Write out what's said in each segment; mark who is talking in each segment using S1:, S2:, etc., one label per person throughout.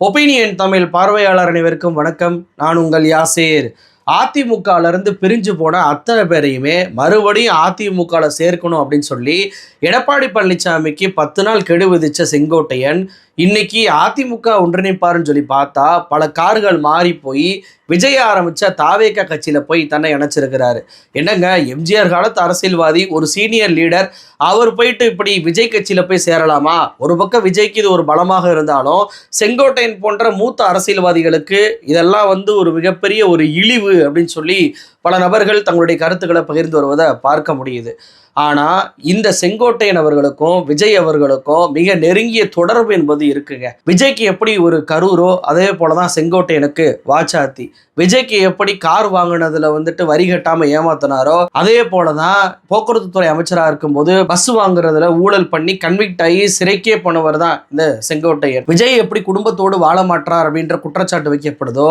S1: Opinion Tamil பார்வையாளர் அனைவருக்கும் வணக்கம். நான் உங்கள் யாசேர். அதிமுகலேருந்து பிரிஞ்சு போன அத்தனை பேரையுமே மறுபடியும் அதிமுகவில் சேர்க்கணும் அப்படின்னு சொல்லி எடப்பாடி பழனிசாமிக்கு பத்து நாள் கெடு விதிச்ச செங்கோட்டையன் இன்னைக்கு அதிமுக ஒன்றிணைப்பாருன்னு சொல்லி பார்த்தா பல கார்கள் மாறி போய் விஜய் ஆரம்பிச்ச தாவேக கட்சியில போய் தன்னை இணைச்சிருக்கிறாரு. என்னங்க எம்ஜிஆர் காலத்து அரசியல்வாதி ஒரு சீனியர் லீடர் அவர் போயிட்டு இப்படி விஜய் கட்சியில போய் சேரலாமா? ஒரு பக்கம் விஜய்க்கு இது ஒரு பலமாக இருந்தாலும் செங்கோட்டையன் போன்ற மூத்த அரசியல்வாதிகளுக்கு இதெல்லாம் வந்து ஒரு மிகப்பெரிய ஒரு இழிவு அப்படின்னு சொல்லி பல நபர்கள் தங்களுடைய கருத்துக்களை பகிர்ந்து வருவதை பார்க்க முடியுது. ஆனால் இந்த செங்கோட்டையன் அவர்களுக்கும் விஜய் அவர்களுக்கும் மிக நெருங்கிய தொடர்பு என்பது இருக்குங்க. விஜய்க்கு எப்படி ஒரு கரூரோ அதே போல தான் செங்கோட்டையனுக்கு வாச்சாத்தி. விஜய்க்கு எப்படி கார் வாங்கினதுல வந்துட்டு வரி கட்டாம ஏமாத்தினாரோ அதே போலதான் போக்குவரத்து துறை அமைச்சராக இருக்கும்போது பஸ் வாங்குறதுல ஊழல் பண்ணி கன்விக்ட் ஆகி சிறைக்கே போனவர் தான் இந்த செங்கோட்டையன். விஜய் எப்படி குடும்பத்தோடு வாழ மாட்டார் அப்படின்ற குற்றச்சாட்டு வைக்கப்படுதோ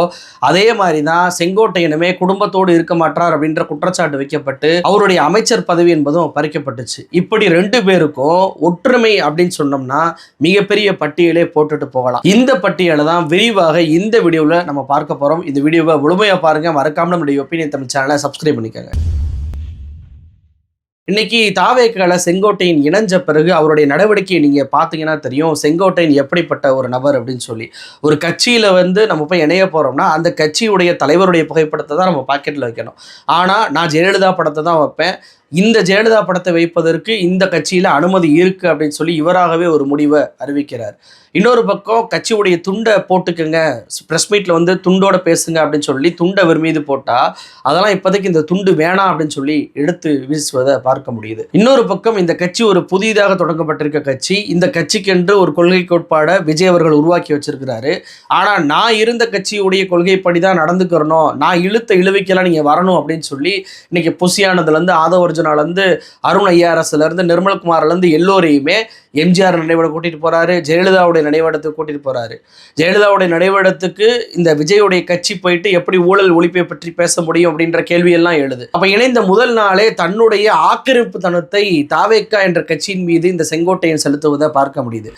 S1: அதே மாதிரி தான் செங்கோட்டையனுமே குடும்பத்தோடு இருக்க மாட்டார் அப்படின்ற குற்றச்சாட்டு வைக்கப்பட்டு அவருடைய அமைச்சர் பதவி என்பதும் பறிக்கப்பட்டுச்சு. இப்படி ரெண்டு பேருக்கும் ஒற்றுமை அப்படின்னு சொன்னோம்னா மிகப்பெரிய பட்டியலே போட்டுட்டு போகலாம். இந்த பட்டியலை தான் விரிவாக இந்த வீடியோவில் நம்ம பார்க்க போகிறோம் இந்த வீடியோவை முழுமையாக பாருங்க. மறக்காமல் நம்மளுடைய ஒப்பீனியன் தமிழ் சேனலை சப்ஸ்கிரைப் பண்ணிக்கோங்க. இன்னைக்கு தாவேக்கால செங்கோட்டையின் இணைஞ்ச பிறகு அவருடைய நடவடிக்கையை நீங்கள் பார்த்தீங்கன்னா தெரியும். செங்கோட்டையின் எப்படிப்பட்ட ஒரு நபர் அப்படின்னு சொல்லி. ஒரு கட்சியில வந்து நம்ம போய் இணைய போறோம்னா அந்த கட்சியுடைய தலைவருடைய புகைப்படத்தை தான் நம்ம பாக்கெட்டில் வைக்கணும். ஆனால் நான் ஜெயலலிதா படத்தை தான் வைப்பேன். இந்த ஜெயலலிதா படத்தை வைப்பதற்கு இந்த கட்சியில் அனுமதி இருக்குது அப்படின்னு சொல்லி இவராகவே ஒரு முடிவை அறிவிக்கிறார். இன்னொரு பக்கம் கட்சியுடைய துண்டை போட்டுக்கங்க. ப்ரெஸ் மீட்டில் வந்து துண்டோட பேசுங்க அப்படின்னு சொல்லி துண்டை அவர் மீது போட்டால் அதெல்லாம் இப்போதைக்கு இந்த துண்டு வேணாம் அப்படின்னு சொல்லி எடுத்து வீசுவதை பார்க்க முடியுது. இன்னொரு பக்கம் இந்த கட்சி ஒரு புதிதாக தொடங்கப்பட்டிருக்க கட்சி இந்த கட்சிக்கென்று ஒரு கொள்கை கோட்பாடை விஜய் அவர்கள் உருவாக்கி வச்சிருக்கிறாரு. ஆனால் நான் இருந்த கட்சியுடைய கொள்கைப்படி தான் நடந்துக்கிறணும் நான் இழுத்த இழுவிக்கெல்லாம் நீங்கள் வரணும் அப்படின்னு சொல்லி இன்னைக்கு புசியானதுலேருந்து ஆதவர் ஆதவர்ஜுனால அருண் ஐஆர்எஸ்லேருந்து இருந்து இருந்து எல்லோரையுமே எம்ஜிஆர் நினைவிடம் கூட்டிட்டு போறாரு. ஜெயலலிதாவுடைய நினைவிடத்துக்கு கூட்டிட்டு போறாரு. ஜெயலலிதாவுடைய நினைவிடத்துக்கு இந்த விஜயுடைய கட்சி போயிட்டு எப்படி ஊழல் ஒழிப்பை பற்றி பேச முடியும் அப்படின்ற கேள்வியெல்லாம் எழுது. அப்ப இணைந்த முதல் நாளே தன்னுடைய ஆக்கிரமிப்பு தனத்தை தாவேக்கா என்ற கட்சியின் மீது இந்த செங்கோட்டையன் செலுத்துவதை பார்க்க முடியுது.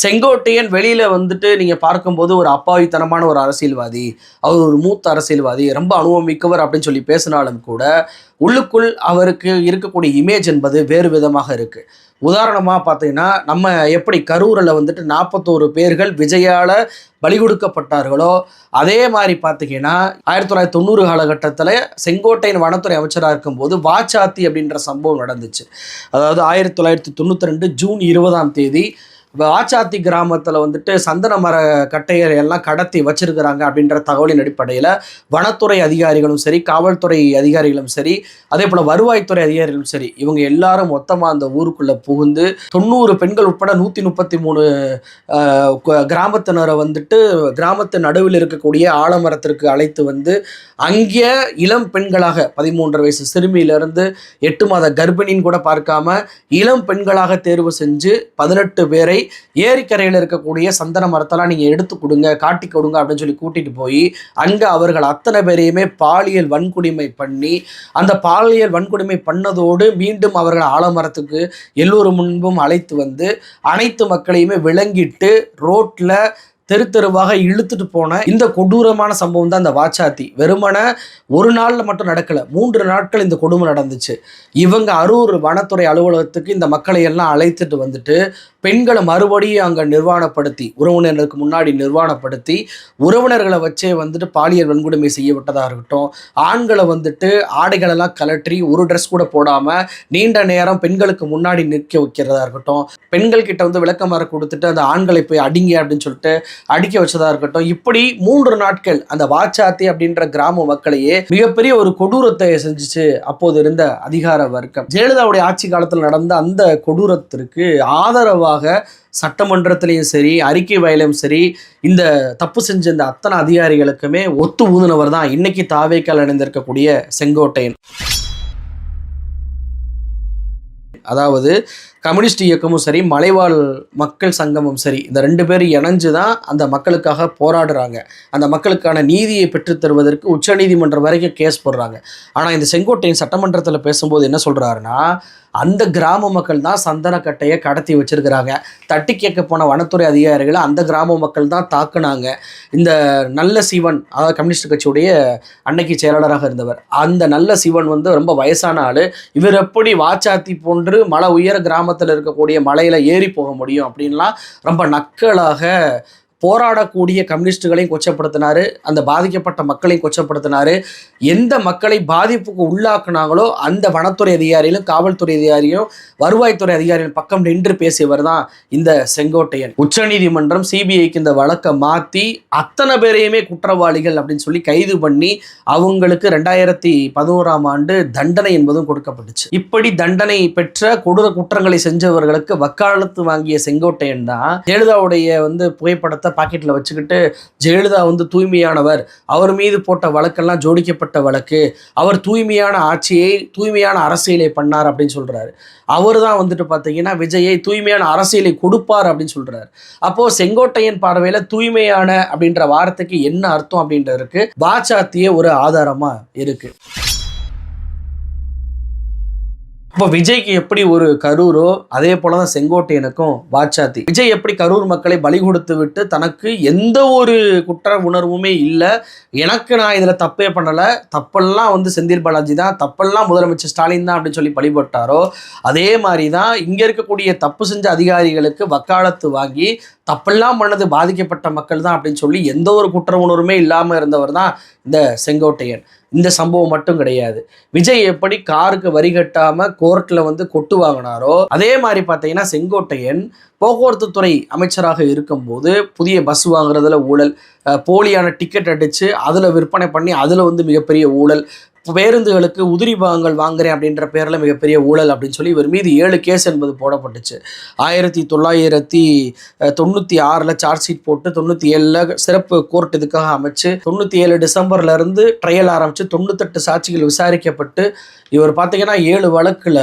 S1: செங்கோட்டையன் வெளியில வந்துட்டு நீங்க பார்க்கும்போது ஒரு அப்பாவித்தனமான ஒரு அரசியல்வாதி அவர் ஒரு மூத்த அரசியல்வாதி ரொம்ப அனுபவம் மிக்கவர் அப்படின்னு சொல்லி பேசினாலும் கூட உள்ளுக்குள் அவருக்கு இருக்கக்கூடிய இமேஜ் என்பது வேறு விதமாக இருக்கு. உதாரணமாக பார்த்தீங்கன்னா நம்ம எப்படி கரூரில் வந்துட்டு நாற்பத்தோரு பேர்கள் விஜயால பலி கொடுக்கப்பட்டார்களோ அதே மாதிரி பார்த்தீங்கன்னா ஆயிரத்தி தொள்ளாயிரத்தி தொண்ணூறு காலகட்டத்தில் செங்கோட்டையின் வனத்துறை அமைச்சராக இருக்கும்போது வாச்சாத்தி அப்படின்ற சம்பவம் நடந்துச்சு. அதாவது ஆயிரத்தி தொள்ளாயிரத்தி தொண்ணூற்றி ரெண்டு ஜூன் இருபதாம் தேதி ஆச்சாத்தி கிராமத்தில் வந்துட்டு சந்தன மர கட்டையரை எல்லாம் கடத்தி வச்சிருக்கிறாங்க அப்படின்ற தகவலின் அடிப்படையில் வனத்துறை அதிகாரிகளும் சரி காவல்துறை அதிகாரிகளும் சரி அதே போல் வருவாய்த்துறை அதிகாரிகளும் சரி இவங்க எல்லாரும் மொத்தமாக அந்த ஊருக்குள்ளே புகுந்து தொண்ணூறு பெண்கள் உட்பட நூற்றி முப்பத்தி மூணு கிராமத்தினரை வந்துட்டு கிராமத்து நடுவில் இருக்கக்கூடிய ஆலமரத்திற்கு அழைத்து வந்து அங்கே இளம் பெண்களாக பதிமூன்று வயசு சிறுமியிலிருந்து எட்டு மாத கர்ப்பிணின்னு கூட பார்க்காம இளம் பெண்களாக தேர்வு செஞ்சு பதினெட்டு பேரை ஏரிக்கரையில் இருக்கக்கூடிய சந்தன மரத்தெல்லாம் நீங்கள் எடுத்து கொடுங்க காட்டி கொடுங்க அப்படின்னு சொல்லி கூட்டிகிட்டு போய் அங்கே அவர்கள் அத்தனை பேரையுமே பாலியல் வன்கொடுமை பண்ணி அந்த பாலியல் வன்கொடுமை பண்ணதோடு மீண்டும் அவர்கள் ஆலமரத்துக்கு எல்லோரும் முன்பும் அழைத்து வந்து அனைத்து மக்களையுமே விளங்கிட்டு ரோட்டில் தெரு தெருவாக இழுத்துட்டு போன இந்த கொடூரமான சம்பவம் தான் இந்த வாச்சாத்தி. வெறுமன ஒரு நாளில் மட்டும் நடக்கல. மூன்று நாட்கள் இந்த கொடுமை நடந்துச்சு. இவங்க அரூர் வனத்துறை அலுவலகத்துக்கு இந்த மக்களை எல்லாம் அழைத்துட்டு வந்துட்டு பெண்களை மறுபடியும் அங்கே நிர்வாணப்படுத்தி உறவினர்களுக்கு முன்னாடி நிர்வாணப்படுத்தி உறவினர்களை வச்சே வந்துட்டு பாலியல் வன்கொடுமை செய்ய விட்டதாக இருக்கட்டும் ஆண்களை வந்துட்டு ஆடைகளெல்லாம் கலற்றி ஒரு ட்ரெஸ் கூட போடாமல் நீண்ட நேரம் பெண்களுக்கு முன்னாடி நிற்க வைக்கிறதா இருக்கட்டும் பெண்கள் கிட்ட வந்து விளக்கமாற கொடுத்துட்டு அந்த ஆண்களை போய் அடிங்க அப்படின்னு சொல்லிட்டு அடிக்க வச்சதா இருக்கட்டும். இப்படி மூன்று நாட்கள் அந்த வாச்சாத்தி அப்படின்ற கிராம மக்களையே மிகப்பெரிய ஒரு கொடூரத்தை செஞ்சுச்சு. அப்போது இருந்த அதிகார வர்க்கம். ஜெயலலிதாவுடைய ஆட்சி காலத்தில் நடந்த அந்த கொடூரத்திற்கு ஆதரவாக சட்டமன்றத்திலையும் சரி அறிக்கை வயலையும் சரி இந்த தப்பு செஞ்ச இந்த அத்தனை அதிகாரிகளுக்குமே ஒத்து ஊதுனவர் தான் இன்னைக்கு தாவேக்கால் அணிந்திருக்கக்கூடிய செங்கோட்டையன். அதாவது கம்யூனிஸ்ட் இயக்கமும் சரி மலைவாழ் மக்கள் சங்கமும் சரி இந்த ரெண்டு பேரும் இணைஞ்சு தான் அந்த மக்களுக்காக போராடுறாங்க. அந்த மக்களுக்கான நீதியை பெற்றுத் தருவதற்கு உச்சநீதிமன்றம் வரைக்கும் கேஸ் போடுறாங்க. ஆனால் இந்த செங்கோட்டையின் சட்டமன்றத்தில் பேசும்போது என்ன சொல்கிறாருன்னா அந்த கிராம மக்கள் தான் சந்தனக்கட்டையை கடத்தி வச்சிருக்கிறாங்க. தட்டி கேட்க போன வனத்துறை அதிகாரிகளை அந்த கிராம மக்கள் தான் தாக்குனாங்க. இந்த நல்ல சிவன் அதாவது கம்யூனிஸ்ட் கட்சியுடைய அன்னைக்கு செயலாளராக இருந்தவர். அந்த நல்ல சிவன் வந்து ரொம்ப வயசான ஆள். இவர் எப்படி வாச்சாத்தி போன்று மலை உயர கிராமத்தில் இருக்கக்கூடிய மலையில் ஏறி போக முடியும் அப்படின்லாம் ரொம்ப நக்கலாக போராடக்கூடிய கம்யூனிஸ்டுகளையும் கொச்சப்படுத்தினாரு அந்த பாதிக்கப்பட்ட மக்களையும் கொச்சப்படுத்தினாரு. எந்த மக்களை பாதிப்புக்கு உள்ளாக்குனாங்களோ அந்த வனத்துறை அதிகாரியிலும் காவல்துறை அதிகாரியும் வருவாய்த்துறை அதிகாரியும் பக்கம் நின்று பேசியவர் தான் இந்த செங்கோட்டையன். உச்சநீதிமன்றம் சிபிஐக்கு இந்த வழக்கை மாற்றி அத்தனை பேரையுமே குற்றவாளிகள் அப்படின்னு சொல்லி கைது பண்ணி அவங்களுக்கு ரெண்டாயிரத்தி பதினோராம் ஆண்டு தண்டனை என்பதும் கொடுக்கப்பட்டுச்சு. இப்படி தண்டனை பெற்ற கொடூர குற்றங்களை செஞ்சவர்களுக்கு வக்காலத்து வாங்கிய செங்கோட்டையன் தான் ஜெயலலிதாவுடைய வந்து புகைப்படத்தை பாக்கெட்டில் வச்சுக்கிட்டு ஜெயலலிதா வந்து தூய்மையானவர் அவர் மீது போட்ட வழக்கெல்லாம் ஜோடிக்கப்பட்ட வழக்கு அவர் தூய்மையான ஆட்சியை தூய்மையான அரசியலை பண்ணார் அப்படின்னு சொல்றாரு. அவர் தான் வந்துட்டு பார்த்தீங்கன்னா விஜயை தூய்மையான அரசியலை கொடுப்பார் அப்படின்னு சொல்றாரு. அப்போ செங்கோட்டையன் பார்வையில தூய்மையான அப்படின்ற வார்த்தைக்கு என்ன அர்த்தம் அப்படின்றதுக்கு பாச்சாத்திய ஒரு ஆதாரமா இருக்கு. இப்போ விஜய்க்கு எப்படி ஒரு கரூரோ அதே போல தான் செங்கோட்டையனுக்கும் வாச்சாத்தி. விஜய் எப்படி கரூர் மக்களை பலி கொடுத்து விட்டு தனக்கு எந்த ஒரு குற்ற உணர்வுமே இல்லை. எனக்கு நான் இதில் தப்பே பண்ணலை. தப்பெல்லாம் வந்து செந்தில் பாலாஜி தான். தப்பெல்லாம் முதலமைச்சர் ஸ்டாலின் தான் அப்படின்னு சொல்லி பழிபட்டாரோ அதே மாதிரி தான் இங்கே இருக்கக்கூடிய தப்பு செஞ்ச அதிகாரிகளுக்கு வக்காலத்து வாங்கி தப்பெல்லாம் பண்ணது பாதிக்கப்பட்ட மக்கள் தான் அப்படின்னு சொல்லி எந்த ஒரு குற்ற உணர்வுமே இல்லாமல் இருந்தவர் தான் இந்த செங்கோட்டையன். இந்த சம்பவம் மட்டும் கிடையாது. விஜய் எப்படி காருக்கு வரி கட்டாம கோர்ட்ல வந்து கொட்டு வாங்கினாரோ அதே மாதிரி பார்த்தீங்கன்னா செங்கோட்டையன் போக்குவரத்து துறை அமைச்சராக இருக்கும்போது புதிய பஸ் வாங்குறதுல ஊழல் போலியான டிக்கெட் அடிச்சு அதில் விற்பனை பண்ணி அதில் வந்து மிகப்பெரிய ஊழல் பேருந்துகளுக்கு உதிரி பாகங்கள் வாங்குறேன் அப்படின்ற பேரில் மிகப்பெரிய ஊழல் அப்படின்னு சொல்லி இவர் மீது ஏழு கேஸ் என்பது போடப்பட்டுச்சு. ஆயிரத்தி தொள்ளாயிரத்தி தொண்ணூற்றி ஆறில் சார்ஜ் ஷீட் போட்டு தொண்ணூற்றி ஏழில் சிறப்பு கோர்ட் இதுக்காக அமைச்சு தொண்ணூற்றி ஏழு டிசம்பர்லேருந்து ட்ரையல் ஆரம்பித்து தொண்ணூத்தெட்டு சாட்சிகள் விசாரிக்கப்பட்டு இவர் பார்த்தீங்கன்னா ஏழு வழக்கில்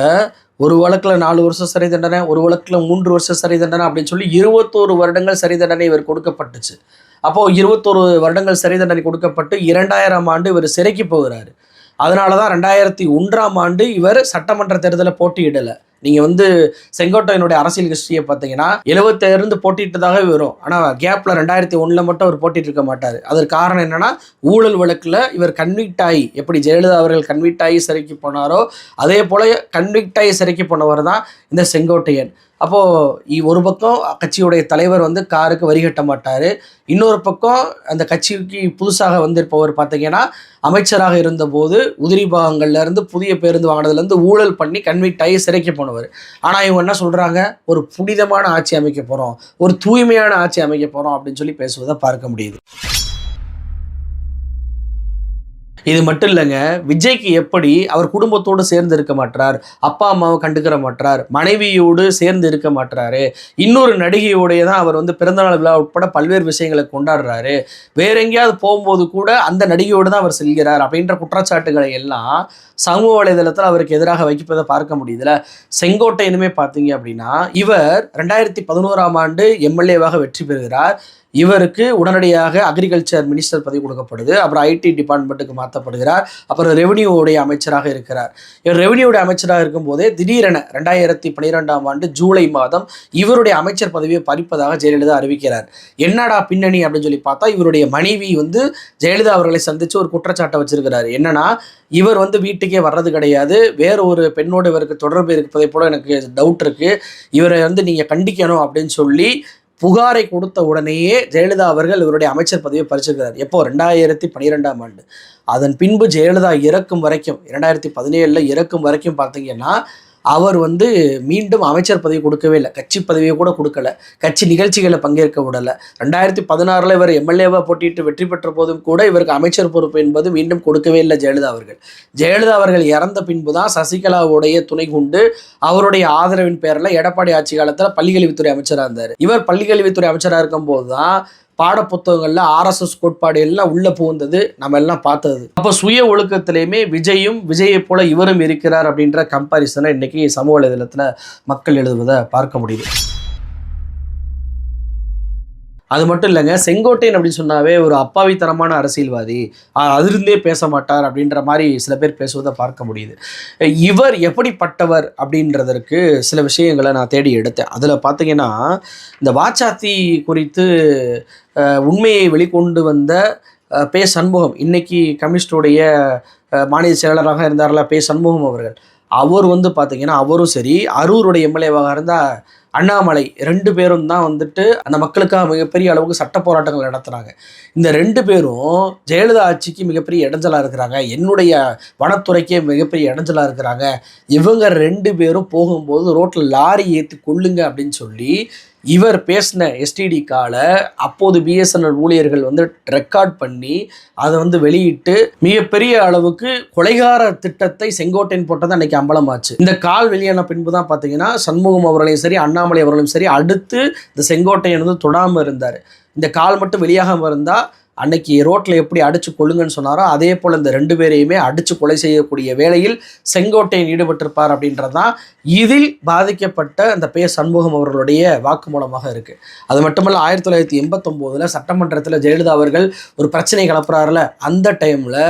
S1: ஒரு வழக்கில் நாலு வருஷம் சிறை தண்டனை ஒரு வழக்கில் மூன்று வருஷம் சிறை தண்டனை அப்படின்னு சொல்லி இருபத்தோரு வருடங்கள் சிறை தண்டனை இவர் கொடுக்கப்பட்டுச்சு. அப்போது இருபத்தோரு வருடங்கள் சிறை தண்டனை கொடுக்கப்பட்டு இரண்டாயிரம் ஆண்டு இவர் சிறைக்கு போகிறாரு. அதனால தான் ரெண்டாயிரத்தி ஒன்றாம் ஆண்டு இவர் சட்டமன்ற தேர்தலில் போட்டியிடலை. நீங்கள் வந்து செங்கோட்டையனுடைய அரசியல் ஹிஸ்டரியை பார்த்தீங்கன்னா எழுபத்தேருந்து போட்டிட்டதாகவே வரும் ஆனால் கேப்பில் ரெண்டாயிரத்தி ஒன்றில் மட்டும் அவர் போட்டிட்டு இருக்க மாட்டார். அதற்கு காரணம் என்னன்னா ஊழல் வழக்கில் இவர் கன்விக்ட் ஆகி எப்படி ஜெயலலிதா அவர்கள் கன்விக்ட் ஆகி சிறைக்கு போனாரோ அதே போல் கன்விக்ட் ஆகி சிறைக்கு போனவர் தான் இந்த செங்கோட்டையன். அப்போது ஒரு பக்கம் கட்சியுடைய தலைவர் வந்து காருக்கு வரி கட்ட மாட்டார். இன்னொரு பக்கம் அந்த கட்சிக்கு புதுசாக வந்திருப்பவர் பார்த்தீங்கன்னா அமைச்சராக இருந்தபோது உதிரி பாகங்கள்ல இருந்து புதிய பேருந்து வாங்கினதுலேருந்து ஊழல் பண்ணி கன்விக்ட் ஆகி சிறைக்கு போனவர். ஆனால் இவங்க என்ன சொல்கிறாங்க ஒரு புனிதமான ஆட்சி அமைக்க போகிறோம் ஒரு தூய்மையான ஆட்சி அமைக்க போகிறோம் அப்படின்னு சொல்லி பேசுவதை பார்க்க முடியுது. இது மட்டும் இல்லைங்க விஜய்க்கு எப்படி அவர் குடும்பத்தோடு சேர்ந்து இருக்க மாட்டார் அப்பா அம்மாவை கண்டுக்கிற மாட்டார் மனைவியோடு சேர்ந்து இருக்க மாட்டாரு இன்னொரு நடிகையோடைய தான் அவர் வந்து பிறந்தநாள் விழா உட்பட பல்வேறு விஷயங்களை கொண்டாடுறாரு. வேற எங்கேயாவது போகும்போது கூட அந்த நடிகையோடு தான் அவர் செல்கிறார் அப்படின்ற குற்றச்சாட்டுகளை எல்லாம் சமூக வலைதளத்தில் அவருக்கு எதிராக வைக்கப்பதை பார்க்க முடியுதுல. செங்கோட்டையனுமே பார்த்தீங்க அப்படின்னா இவர் ரெண்டாயிரத்தி பதினோராம் ஆண்டு எம்எல்ஏவாக வெற்றி பெறுகிறார். இவருக்கு உடனடியாக அக்ரிகல்ச்சர் மினிஸ்டர் பதவி கொடுக்கப்படுது. அப்புறம் ஐடி டிபார்ட்மெண்ட்டுக்கு மாற்றப்படுகிறார் அப்புறம் ரெவன்யூவுடைய அமைச்சராக இருக்கிறார். இவர் ரெவன்யூடைய அமைச்சராக இருக்கும்போதே திடீரென ரெண்டாயிரத்தி பன்னிரெண்டாம் ஆண்டு ஜூலை மாதம் இவருடைய அமைச்சர் பதவியை பறிப்பதாக ஜெயலலிதா அறிவிக்கிறார். என்னடா பின்னணி அப்படின்னு சொல்லி பார்த்தா இவருடைய மனைவி வந்து ஜெயலலிதா அவர்களை சந்திச்சு ஒரு குற்றச்சாட்டை வச்சிருக்கிறார். என்னன்னா இவர் வந்து வீட்டுக்கே வர்றது கிடையாது. வேற ஒரு பெண்ணோடு இவருக்கு தொடர்பு இருப்பதை போல எனக்கு டவுட் இருக்கு. இவரை வந்து நீங்க கண்டிக்கணும் அப்படின்னு சொல்லி புகாரை கொடுத்த உடனேயே ஜெயலலிதா அவர்கள் இவருடைய அமைச்சர் பதவியை பறிச்சிருக்கிறார். எப்போ? ரெண்டாயிரத்தி பன்னிரெண்டாம் ஆண்டு. அதன் பின்பு ஜெயலலிதா இறக்கும் வரைக்கும் இரண்டாயிரத்தி பதினேழில் இறக்கும் வரைக்கும் பார்த்தீங்கன்னா அவர் வந்து மீண்டும் அமைச்சர் பதவி கொடுக்கவே இல்லை. கட்சி பதவியை கூட கொடுக்கல. கட்சி நிகழ்ச்சிகளை பங்கேற்க விடலை. ரெண்டாயிரத்தி பதினாறில் இவர் எம்எல்ஏவாக போட்டியிட்டு வெற்றி பெற்ற போதும் கூட இவருக்கு அமைச்சர் பொறுப்பு என்பது மீண்டும் கொடுக்கவே இல்லை ஜெயலலிதா அவர்கள். ஜெயலலிதா அவர்கள் இறந்த பின்பு தான் சசிகலாவுடைய துணை கொண்டு அவருடைய ஆதரவின் பேரில் எடப்பாடி ஆட்சி காலத்தில் பள்ளிக்கல்வித்துறை அமைச்சராக இருந்தார். இவர் பள்ளிக்கல்வித்துறை அமைச்சராக இருக்கும்போது தான் பாடப்புத்தகங்கள்ல ஆர்எஸ்எஸ் கோட்பாடு எல்லாம் உள்ள புகுந்தது நம்ம எல்லாம் பார்த்தது. அப்போ சுய ஒழுக்கத்திலையுமே விஜயும் விஜயை போல இவரும் இருக்கிறார் அப்படின்ற கம்பாரிசனை இன்னைக்கு சமூக வலைதளத்தில் மக்கள் எழுதுவதை பார்க்க முடியுது. அது மட்டும் இல்லைங்க செங்கோட்டையன் அப்படின்னு சொன்னாவே ஒரு அப்பாவித்தனமான அரசியல்வாதி. அஹ் அதிலிருந்தே பேச மாட்டார் அப்படின்ற மாதிரி சில பேர் பேசுவதை பார்க்க முடியுது. இவர் எப்படிப்பட்டவர் அப்படின்றதற்கு சில விஷயங்களை நான் தேடி எடுத்தேன். அதில் பார்த்தீங்கன்னா இந்த வாச்சாத்தி குறித்து உண்மையை வெளிக்கொண்டு வந்த பே சண்முகம் இன்னைக்கு கம்யூனிஸ்டுடைய மாநில செயலாளராக இருந்தார்ல பே சண்முகம் அவர்கள். அவர் வந்து பார்த்தீங்கன்னா அவரும் சரி அரூருடைய எம்எல்ஏவாக இருந்தால் அண்ணாமலை ரெண்டு பேரும் தான் வந்துட்டு அந்த மக்களுக்காக மிகப்பெரிய அளவுக்கு சட்ட போராட்டங்கள் நடத்துகிறாங்க இந்த ரெண்டு பேரும் ஜெயலலிதா ஆட்சிக்கு மிகப்பெரிய இடைஞ்சலாக இருக்கிறாங்க. என்னுடைய வனத்துறைக்கே மிகப்பெரிய இடைஞ்சலாக இருக்கிறாங்க. இவங்க ரெண்டு பேரும் போகும்போது ரோட்டில் லாரி ஏற்றி கொள்ளுங்க அப்படின்னு சொல்லி இவர் பேசின எஸ்டிடி காலை அப்போது பிஎஸ்என்எல் ஊழியர்கள் வந்து ரெக்கார்ட் பண்ணி அதை வந்து வெளியிட்டு மிகப்பெரிய அளவுக்கு கொலைகார திட்டத்தை செங்கோட்டையன் போட்டது அன்னைக்கு அம்பலமாச்சு இந்த கால் வெளியான பின்பு தான் பார்த்தீங்கன்னா சண்முகம் அவர்களையும் சரி அண்ணாமலை அவர்களும் சரி அடுத்து இந்த செங்கோட்டையன் வந்து தொடாமல் இருந்தார். இந்த கால் மட்டும் வெளியாகாமல் இருந்தால் அன்னைக்கு ரோட்டில் எப்படி அடிச்சு கொள்ளுங்கன்னு சொன்னாரோ அதே போல் இந்த ரெண்டு பேரையுமே அடித்து கொலை செய்யக்கூடிய வேலையில் செங்கோட்டையன் ஈடுபட்டிருப்பார் அப்படின்றதான் இதில் பாதிக்கப்பட்ட அந்த பே சண்முகம் அவர்களுடைய வாக்குமூலமாக இருக்குது அது மட்டுமல்ல ஆயிரத்தி தொள்ளாயிரத்தி எண்பத்தொம்போதில் சட்டமன்றத்தில் ஜெயலலிதா அவர்கள் ஒரு பிரச்சனை கிளப்புறாருல அந்த டைமில்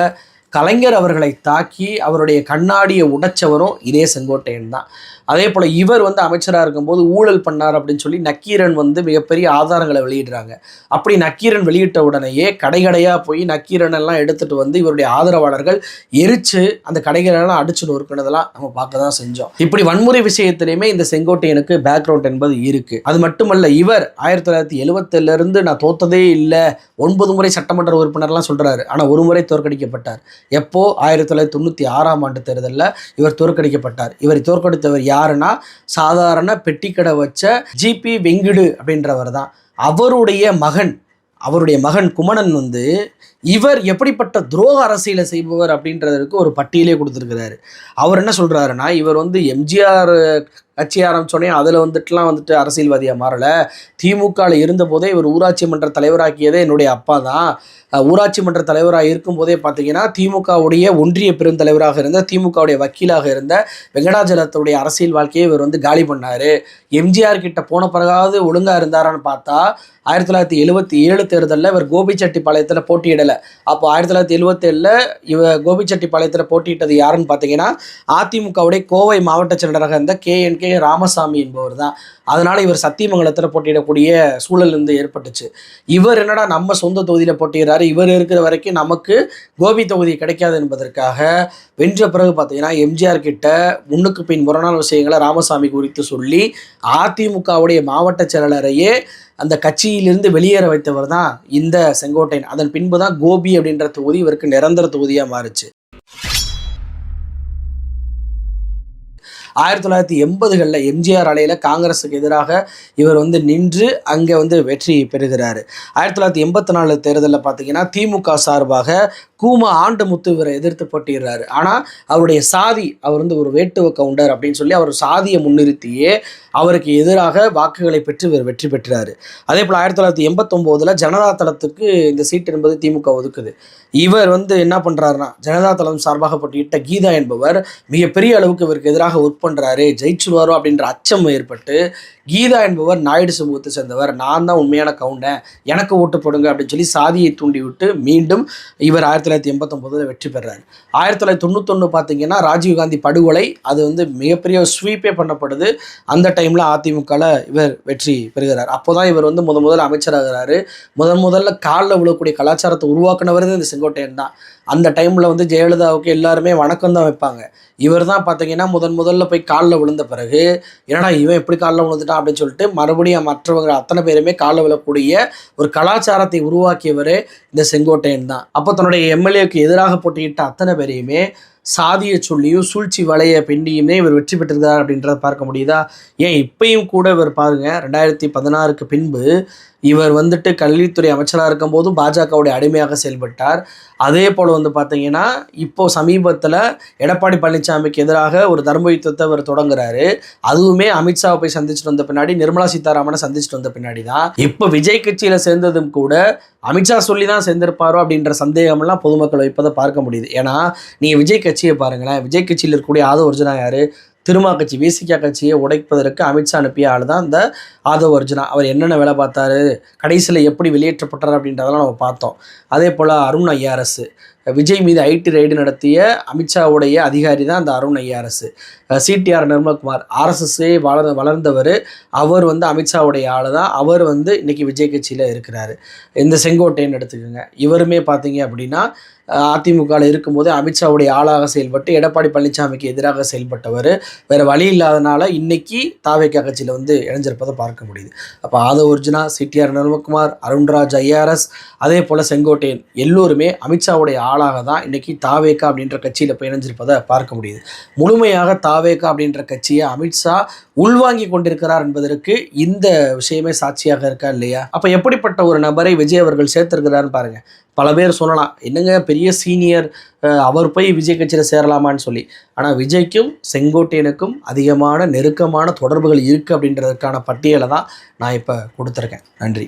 S1: கலைஞர் அவர்களை தாக்கி அவருடைய கண்ணாடியை உடைச்சவரும் இதே செங்கோட்டையன் தான். அதே போல் இவர் வந்து அமைச்சராக இருக்கும்போது ஊழல் பண்ணார் அப்படின்னு சொல்லி நக்கீரன் வந்து மிகப்பெரிய ஆதாரங்களை வெளியிடுறாங்க. அப்படி நக்கீரன் வெளியிட்ட உடனேயே கடை கடையாக போய் நக்கீரன் எல்லாம் எடுத்துகிட்டு வந்து இவருடைய ஆதரவாளர்கள் எரித்து அந்த கடைகளெல்லாம் அடிச்சு நொறுக்கினதெல்லாம் நம்ம பார்க்க தான் செஞ்சோம். இப்படி வன்முறை விஷயத்திலையுமே இந்த செங்கோட்டையனுக்கு பேக்ரவுண்ட் என்பது இருக்குது அது மட்டுமல்ல இவர் ஆயிரத்தி தொள்ளாயிரத்தி எழுபத்திலிருந்து நான் தோத்ததே இல்லை ஒன்பது முறை சட்டமன்ற உறுப்பினர்லாம் சொல்கிறாரு ஆனால் ஒரு முறை தோற்கடிக்கப்பட்டார். எப்போ? ஆயிரத்தி தொள்ளாயிரத்தி தொண்ணூற்றி ஆறாம் ஆண்டு தேர்தலில் இவர் தோற்கடிக்கப்பட்டார். இவரை தோற்கடித்தவர் யாருன்னா சாதாரண பெட்டிக்கடை வச்ச ஜிபி வெங்கிடு அப்படின்றவர் தான் அவருடைய மகன் அவருடைய மகன் குமணன் வந்து இவர் எப்படிப்பட்ட துரோக அரசியலை செய்பவர் அப்படின்றதற்கு ஒரு பட்டியலே கொடுத்துருக்கிறாரு. அவர் என்ன சொல்கிறாருன்னா இவர் வந்து எம்ஜிஆர் கட்சி ஆரம்பித்தோடனே அதில் வந்துட்டுலாம் வந்துட்டு அரசியல்வாதியாக மாறலை. திமுகவில் இருந்தபோதே இவர் ஊராட்சி மன்ற தலைவராக்கியதே என்னுடைய அப்பா தான். ஊராட்சி மன்ற தலைவராக இருக்கும்போதே பார்த்தீங்கன்னா திமுகவுடைய ஒன்றிய பெருந்தலைவராக இருந்த திமுகவுடைய வக்கீலாக இருந்த வெங்கடாஜலத்துடைய அரசியல் வாழ்க்கையை இவர் வந்து காலி பண்ணார். எம்ஜிஆர் கிட்ட போன பிறகாவது ஒழுங்காக இருந்தாரான்னு பார்த்தா ஆயிரத்தி தொள்ளாயிரத்தி எழுபத்தி ஏழு தேர்தலில் இவர் கோபிச்செட்டிப்பாளையத்தில் போட்டியிடலை. அப்போ ஆயிரத்தி தொள்ளாயிரத்தி எழுபத்தேழில் இவ கோபிச்செட்டிப்பாளையத்தில் போட்டியிட்டது யாருன்னு பார்த்தீங்கன்னா அதிமுகவுடைய கோவை மாவட்ட செயலராக இருந்த கே என் கே ராமசாமி என்பவர் தான் அதனால் இவர் சத்தியமங்கலத்தில் போட்டியிடக்கூடிய சூழல் இருந்து ஏற்பட்டுச்சு. இவர் என்னடா நம்ம சொந்த தொகுதியில் போட்டிடுறாரு இவர் இருக்கிற வரைக்கும் நமக்கு கோபி தொகுதி கிடைக்காது என்பதற்காக வென்ற பிறகு பார்த்தீங்கன்னா எம்ஜிஆர் கிட்ட முன்னுக்கு பின் முரணான விஷயங்களை ராமசாமி குறித்து சொல்லி அதிமுகவுடைய மாவட்ட செயலரையே அந்த கட்சியிலிருந்து வெளியேற வைத்தவர் தான் இந்த செங்கோட்டையன். அதன் பின்பு தான் கோபி அப்படின்ற தொகுதி இவருக்கு நிரந்தர தொகுதியாக மாறுச்சு. ஆயிரத்தி தொள்ளாயிரத்தி எண்பதுகளில் எம்ஜிஆர் அலையில் காங்கிரஸுக்கு எதிராக இவர் வந்து நின்று அங்கே வந்து வெற்றி பெறுகிறாரு. ஆயிரத்தி தொள்ளாயிரத்தி எண்பத்தி நாலு தேர்தலில் பார்த்தீங்கன்னா திமுக சார்பாக கூமா ஆண்டு முத்து இவரை எதிர்த்து போட்டிடுறாரு ஆனால் அவருடைய சாதி அவர் வந்து ஒரு வேட்டுவ கவுண்டர் அப்படின்னு சொல்லி அவர் சாதியை முன்னிறுத்தியே அவருக்கு எதிராக வாக்குகளை பெற்று இவர் வெற்றி பெற்றார். அதே போல் ஆயிரத்தி தொள்ளாயிரத்தி எண்பத்தொம்போதில் ஜனதா தளத்துக்கு இந்த சீட் என்பது திமுக ஒதுக்குது. இவர் வந்து என்ன பண்ணுறாருன்னா ஜனதா தளம் சார்பாக போட்டியிட்ட கீதா என்பவர் மிகப்பெரிய அளவுக்கு இவருக்கு எதிராக ஒர்க் பண்ணுறாரு ஜெயிச்சுருவாரோ அப்படின்ற அச்சம் ஏற்பட்டு கீதா என்பவர் நாயுடு சமூகத்தை சேர்ந்தவர். நான் தான் உண்மையான கவுண்டேன் எனக்கு ஓட்டு போடுங்க அப்படின்னு சொல்லி சாதியை தூண்டி விட்டு மீண்டும் இவர் ஆயிரத்தி தொள்ளாயிரத்தி எண்பத்தொம்போதில் வெற்றி பெறாரு. ஆயிரத்தி தொள்ளாயிரத்தி தொண்ணூத்தொன்று பார்த்தீங்கன்னா ராஜீவ்காந்தி படுகொலை அது வந்து மிகப்பெரிய ஸ்வீப்பே பண்ணப்படுது. அந்த டைமில் அதிமுகவில் இவர் வெற்றி பெறுகிறார். அப்போ தான் இவர் வந்து முத முதல்ல அமைச்சராகிறாரு. முதன் முதல்ல காலில் விழக்கூடிய கலாச்சாரத்தை உருவாக்குனவர் இந்த செங்கோட்டையன் தான். அந்த டைமில் வந்து ஜெயலலிதாவுக்கு எல்லாருமே வணக்கம் தான் வைப்பாங்க. இவர் தான் பார்த்தீங்கன்னா முதன் முதல்ல போய் காலில் விழுந்த பிறகு என்னடா இவன் எப்படி காலில் விழுந்துட்டான்? அப்படின்னு சொல்லிட்டு மறுபடியும் மற்றவங்க அத்தனை பேருமே காலில் விழக்கூடிய ஒரு கலாச்சாரத்தை உருவாக்கியவரே இந்த செங்கோட்டையன் தான். அப்போ தன்னுடைய எம்எல்ஏக்கு எதிராக போட்டியிட்ட அத்தனை பேரையுமே சாதியை சொல்லியும் சூழ்ச்சி வலைய பின்னியுமே இவர் வெற்றி பெற்றிருந்தார் அப்படின்றத பார்க்க முடியுதா? ஏன் இப்பையும் கூட இவர் பாருங்க ரெண்டாயிரத்தி பதினாறுக்கு பின்பு இவர் வந்துட்டு கல்வித்துறை அமைச்சராக இருக்கும் போதும் பாஜகவுடைய அடிமையாக செயல்பட்டார். அதே போல் வந்து பார்த்தீங்கன்னா இப்போ சமீபத்தில் எடப்பாடி பழனிசாமிக்கு எதிராக ஒரு தர்ம யுத்தத்தை அவர் தொடங்குறாரு. அதுவுமே அமித்ஷாவை போய் சந்திச்சுட்டு வந்த பின்னாடி நிர்மலா சீதாராமனை சந்திச்சுட்டு வந்த பின்னாடி தான். இப்போ விஜய் கட்சியில் சேர்ந்ததும் கூட அமித்ஷா சொல்லி தான் சேர்ந்திருப்பாரோ அப்படின்ற சந்தேகம்லாம் பொதுமக்கள் வைப்பதை பார்க்க முடியுது. ஏன்னா நீங்கள் விஜய் கட்சியை பாருங்களேன். விஜய் கட்சியில் இருக்கக்கூடிய ஆதவ ஒரிஜினா யார்? திருமா கட்சி விசிகா கட்சியை உடைப்பதற்கு அமித்ஷா அனுப்பிய ஆள் தான் இந்த ஆதவ் அர்ஜுனா. அவர் என்னென்ன வேலை பார்த்தாரு கடைசியில் எப்படி வெளியேற்றப்பட்டார் அப்படின்றதெல்லாம் நம்ம பார்த்தோம். அதே போல் அருண் ஐஆர்எஸ் விஜய் மீது ஐடி ரைடு நடத்திய அமித்ஷாவுடைய அதிகாரி தான் அந்த அருண் ஐஆர்எஸ் சிடிஆர் நிர்மல்குமார் ஆர்எஸ்எஸ்ஸே வளர் வளர்ந்தவர். அவர் வந்து அமித்ஷாவுடைய ஆள் தான். அவர் வந்து இன்றைக்கி விஜய் கட்சியில் இருக்கிறாரு. இந்த செங்கோட்டையன் எடுத்துக்கோங்க. இவருமே பார்த்தீங்க அப்படின்னா அதிமுகவில் இருக்கும்போது அமித்ஷாவுடைய ஆளாக செயல்பட்டு எடப்பாடி பழனிசாமிக்கு எதிராக செயல்பட்டவர். வேறு வழி இல்லாதனால இன்னைக்கு தாவேக்கா கட்சியில் வந்து இணைஞ்சிருப்பதை பார்க்க முடியுது. அப்போ ஆதவ அர்ஜுனா சிடிஆர் நர்மகுமார் அருண்ராஜ் ஐஆர்எஸ் அதே போல் செங்கோட்டையன் எல்லோருமே அமித்ஷாவுடைய ஆளாக தான் இன்றைக்கி தாவேக்கா அப்படின்ற கட்சியில் போய் இணைஞ்சிருப்பதை பார்க்க முடியுது. முழுமையாக தாவேக்கா அப்படின்ற கட்சியை அமித்ஷா உள்வாங்கி கொண்டிருக்கிறார் என்பதற்கு இந்த விஷயமே சாட்சியாக இருக்கா இல்லையா? அப்போ எப்படிப்பட்ட ஒரு நபரை விஜய் அவர்கள் சேர்த்திருக்கிறாருன்னு பாருங்கள் பல பேர் சொல்லலாம் என்னங்க பெரிய சீனியர் அவர் போய் விஜய் கட்சியில் சேரலாமான்னு சொல்லி? ஆனால் விஜய்க்கும் செங்கோட்டையனுக்கும் அதிகமான நெருக்கமான தொடர்புகள் இருக்குது அப்படின்றதுக்கான பட்டியலை தான் நான் இப்போ கொடுத்துருக்கேன். நன்றி.